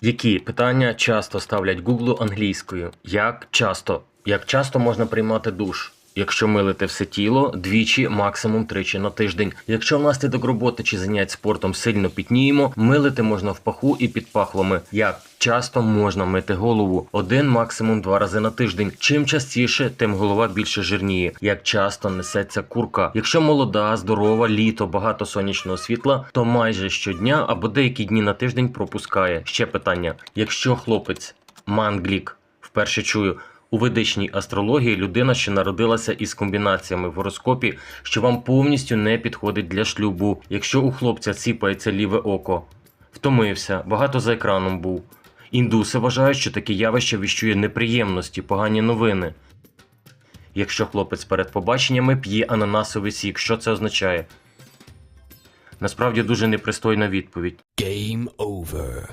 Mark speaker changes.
Speaker 1: Які питання часто ставлять Гуглу англійською? Як часто? Як часто можна приймати душ? Якщо милити все тіло, двічі, максимум тричі на тиждень. Якщо внаслідок роботи чи занять спортом сильно пітніємо, милити можна в паху і під пахвами. Як часто можна мити голову? Один, максимум два рази на тиждень. Чим частіше, тим голова більше жирніє. Як часто несеться курка? Якщо молода, здорова, літо, багато сонячного світла, то майже щодня або деякі дні на тиждень пропускає. Ще питання: якщо хлопець манглік, вперше чую. У ведичній астрології людина, що народилася із комбінаціями в гороскопі, що вам повністю не підходить для шлюбу. Якщо у хлопця ціпається ліве око, втомився, багато за екраном був. Індуси вважають, що таке явище віщує неприємності, погані новини. Якщо хлопець перед побаченнями п'є ананасовий сік, що це означає? Насправді дуже непристойна відповідь.
Speaker 2: Game over.